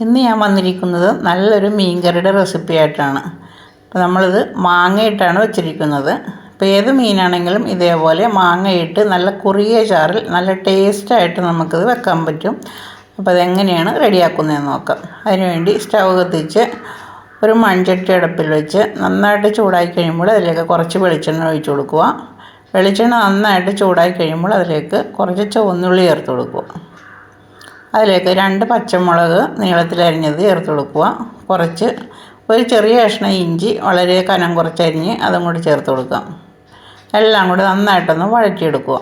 ഇന്ന് ഞാൻ വന്നിരിക്കുന്നത് നല്ലൊരു മീൻകറിയുടെ റെസിപ്പി ആയിട്ടാണ്. അപ്പോൾ നമ്മളിത് മാങ്ങയിട്ടാണ് വെച്ചിരിക്കുന്നത്. അപ്പോൾ ഏത് മീനാണെങ്കിലും ഇതേപോലെ മാങ്ങയിട്ട് നല്ല കുറുകിയ ചാറിൽ നല്ല ടേസ്റ്റായിട്ട് നമുക്കിത് വെക്കാൻ പറ്റും. അപ്പോൾ അതെങ്ങനെയാണ് റെഡിയാക്കുന്നതെന്ന് നോക്കാം. അതിനുവേണ്ടി സ്റ്റൗ കത്തിച്ച് ഒരു മൺചട്ടി അടുപ്പിൽ വെച്ച് നന്നായിട്ട് ചൂടാക്കി കഴിയുമ്പോൾ അതിലേക്ക് കുറച്ച് വെളിച്ചെണ്ണ ഒഴിച്ചു കൊടുക്കുക. വെളിച്ചെണ്ണ നന്നായിട്ട് ചൂടാക്കി കഴിയുമ്പോൾ അതിലേക്ക് കുറച്ച് ചുവന്നുള്ളി ചേർത്ത് കൊടുക്കുക. അതിലേക്ക് രണ്ട് പച്ചമുളക് നീളത്തിലരിഞ്ഞത് ചേർത്ത് കൊടുക്കുക. കുറച്ച് ഒരു ചെറിയ കഷ്ണം ഇഞ്ചി വളരെ കനം കുറച്ചരിഞ്ഞ് അതും കൂടി ചേർത്ത് കൊടുക്കാം എല്ലാം കൂടി നന്നായിട്ടൊന്ന് വഴറ്റിയെടുക്കുക.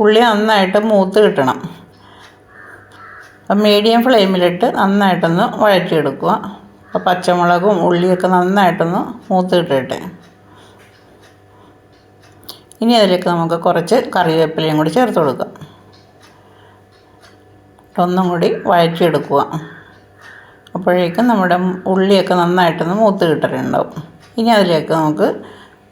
ഉള്ളി നന്നായിട്ട് മൂത്ത് കിട്ടണം. അപ്പം മീഡിയം ഫ്ലെയിമിലിട്ട് നന്നായിട്ടൊന്ന് വഴറ്റിയെടുക്കുക. അപ്പോൾ പച്ചമുളകും ഉള്ളിയൊക്കെ നന്നായിട്ടൊന്ന് മൂത്ത് കിട്ടട്ടെ. ഇനി അതിലേക്ക് നമുക്ക് കുറച്ച് കറിവേപ്പിലയും കൂടി ചേർത്ത് കൊടുക്കാം. ഒന്നും കൂടി വഴറ്റിയെടുക്കുക. അപ്പോഴേക്കും നമ്മുടെ ഉള്ളിയൊക്കെ നന്നായിട്ടൊന്ന് മൂത്ത് കിട്ടലുണ്ടാവും. ഇനി അതിലേക്ക് നമുക്ക്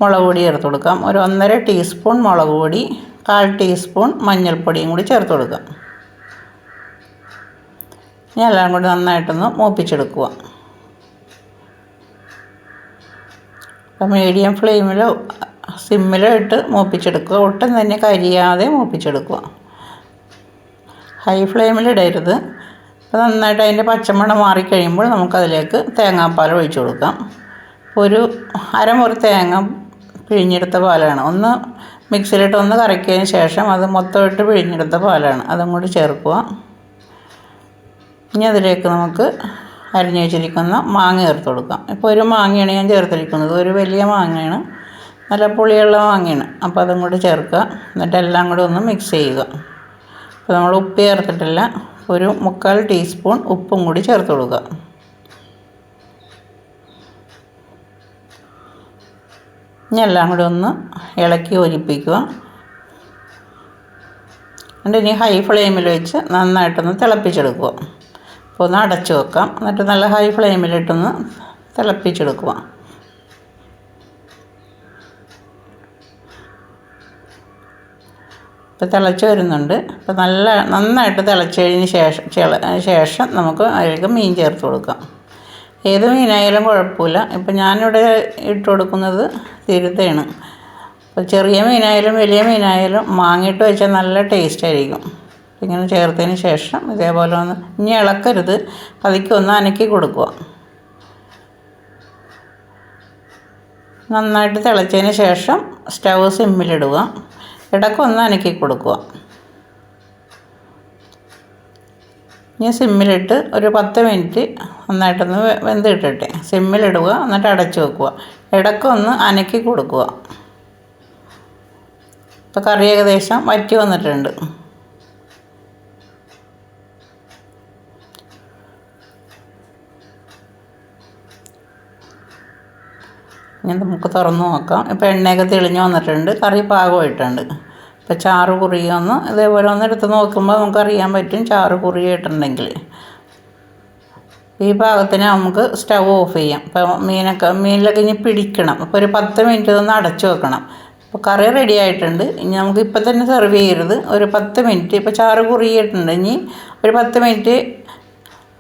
മുളക് പൊടി ചേർത്ത് കൊടുക്കാം. ഒരു ഒന്നര ടീസ്പൂൺ മുളക് പൊടി കാൽ ടീസ്പൂൺ മഞ്ഞൾപ്പൊടിയും കൂടി ചേർത്ത് കൊടുക്കാം. ഇനി എല്ലാം കൂടി നന്നായിട്ടൊന്ന് മൂപ്പിച്ചെടുക്കുക. അപ്പം മീഡിയം ഫ്ലെയിമിലോ സിമ്മിലോ ഇട്ട് മൂപ്പിച്ചെടുക്കുക. ഒട്ടും തന്നെ കരിയാതെ മൂപ്പിച്ചെടുക്കുക. ഹൈ ഫ്ലെയിമിലിടരുത് അപ്പോൾ നന്നായിട്ട് അതിന്റെ പച്ചമണം മാറിക്കഴിയുമ്പോൾ നമുക്കതിലേക്ക് തേങ്ങാപ്പാൽ ഒഴിച്ചു കൊടുക്കാം. ഒരു അരമുറി തേങ്ങ പിഴിഞ്ഞെടുത്ത പാലാണ്. ഒന്ന് മിക്സിയിലിട്ട് ഒന്ന് കറക്കിയതിന് ശേഷം അത് മൊത്തമായിട്ട് പിഴിഞ്ഞെടുത്ത പാലാണ്. അതും കൂടി ചേർക്കുക. ഇനി അതിലേക്ക് നമുക്ക് അരിഞ്ഞു വെച്ചിരിക്കുന്ന മാങ്ങ ചേർത്ത് കൊടുക്കാം. ഇപ്പോൾ ഒരു മാങ്ങയാണ് ഞാൻ ചേർത്തിരിക്കുന്നത്. ഒരു വലിയ മാങ്ങയാണ്. നല്ല പുളിയുള്ള മാങ്ങയാണ് അപ്പോൾ അതും കൂടി ചേർക്കുക. എന്നിട്ട് എല്ലാം കൂടി ഒന്ന് മിക്സ് ചെയ്യുക. അപ്പോൾ നമ്മൾ ഉപ്പ് ചേർത്തിട്ടില്ല. ഒരു മുക്കാൽ ടീസ്പൂൺ ഉപ്പും കൂടി ചേർത്ത് കൊടുക്കുക. ഇനി എല്ലാം കൂടി ഒന്ന് ഇളക്കി യോജിപ്പിക്കുക. എന്നിട്ട് ഇനി ഹൈ ഫ്ലെയിമിൽ വെച്ച് നന്നായിട്ടൊന്ന് തിളപ്പിച്ചെടുക്കുക. അപ്പോൾ ഒന്ന് അടച്ചു വെക്കാം. എന്നിട്ട് നല്ല ഹൈ ഫ്ലെയിമിലിട്ടൊന്ന് തിളപ്പിച്ചെടുക്കുക. ഇപ്പോൾ തിളച്ച് വരുന്നുണ്ട്. അപ്പോൾ നല്ല നന്നായിട്ട് തിളച്ച് കഴിഞ്ഞ് ശേഷം ശേഷം നമുക്ക് അതിലേക്ക് മീൻ ചേർത്ത് കൊടുക്കാം. ഏത് മീനായാലും കുഴപ്പമില്ല. ഇപ്പം ഞാനിവിടെ ഇട്ട് കൊടുക്കുന്നത് തിരുത്തയാണ്. അപ്പോൾ ചെറിയ മീനായാലും വലിയ മീനായാലും മാങ്ങിയിട്ട് വെച്ചാൽ നല്ല ടേസ്റ്റ് ആയിരിക്കും. ഇങ്ങനെ ചേർത്തതിന് ശേഷം ഇതേപോലെ ഒന്ന് ഇനി ഇളക്കരുത്. പതുക്കെ അനക്കി കൊടുക്കുക. നന്നായിട്ട് തിളച്ചതിന് ശേഷം സ്റ്റൗ സിമ്മിലിടുക. ഇടയ്ക്കൊന്ന് അനക്കി കൊടുക്കുക. ഇനി സിമ്മിലിട്ട് ഒരു പത്ത് മിനിറ്റ് നന്നായിട്ടൊന്ന് വെന്ത് കിട്ടട്ടെ സിമ്മിലിടുക എന്നിട്ട് അടച്ചു വെക്കുക. ഇടയ്ക്കൊന്ന് അനക്കി കൊടുക്കുക. ഇപ്പോൾ കറി ഏകദേശം വറ്റി വന്നിട്ടുണ്ട്. ഇനി നമുക്ക് തുറന്ന് നോക്കാം. ഇപ്പോൾ എണ്ണയൊക്കെ തെളിഞ്ഞ് വന്നിട്ടുണ്ട്. കറി പാകമായിട്ടുണ്ട്. ഇപ്പോൾ ചാറ് കുറിയൊന്ന് ഇതേപോലെ ഒന്ന് എടുത്ത് നോക്കുമ്പോൾ നമുക്ക് അറിയാൻ പറ്റും ചാറ് കുറിയായിട്ടുണ്ടെങ്കിൽ ഈ പാകത്തിന് നമുക്ക് സ്റ്റവ് ഓഫ് ചെയ്യാം. ഇപ്പോൾ മീനൊക്കെ മീനിലൊക്കെ ഇനി പിടിക്കണം. അപ്പോൾ ഒരു പത്ത് മിനിറ്റ് ഒന്ന് അടച്ചു വെക്കണം. അപ്പോൾ കറി റെഡി ആയിട്ടുണ്ട്. ഇനി നമുക്ക് ഇപ്പം തന്നെ സെർവ് ചെയ്യരുത്. ഒരു പത്ത് മിനിറ്റ്. ഇപ്പോൾ ചാറ് കുറിയിട്ടുണ്ട് ഇനി ഒരു പത്ത് മിനിറ്റ്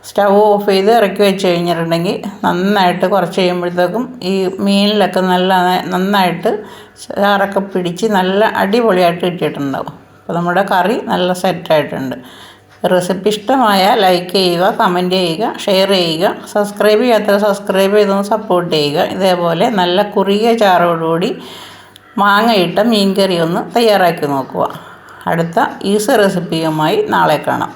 സ്റ്റൗ ഓഫ് ചെയ്ത് ഇറക്കി വെച്ച് കഴിഞ്ഞിട്ടുണ്ടെങ്കിൽ നന്നായിട്ട് കുറച്ച് കഴിയുമ്പോഴത്തേക്കും ഈ മീനിലൊക്കെ നല്ല നന്നായിട്ട് ചാറൊക്കെ പിടിച്ച് നല്ല അടിപൊളിയായിട്ട് കിട്ടിയിട്ടുണ്ടാവും. അപ്പോൾ നമ്മുടെ കറി നല്ല സെറ്റായിട്ടുണ്ട്. റെസിപ്പി ഇഷ്ടമായ ലൈക്ക് ചെയ്യുക കമന്റ് ചെയ്യുക ഷെയർ ചെയ്യുക സബ്സ്ക്രൈബ് ചെയ്യാത്ത സബ്സ്ക്രൈബ് ചെയ്തൊന്ന് സപ്പോർട്ട് ചെയ്യുക. ഇതേപോലെ നല്ല കുറിയ ചാറോടുകൂടി മാങ്ങയിട്ട മീൻ കറി ഒന്ന് തയ്യാറാക്കി നോക്കുക. അടുത്ത ഈസി റെസിപ്പിയുമായി നാളെ കാണാം.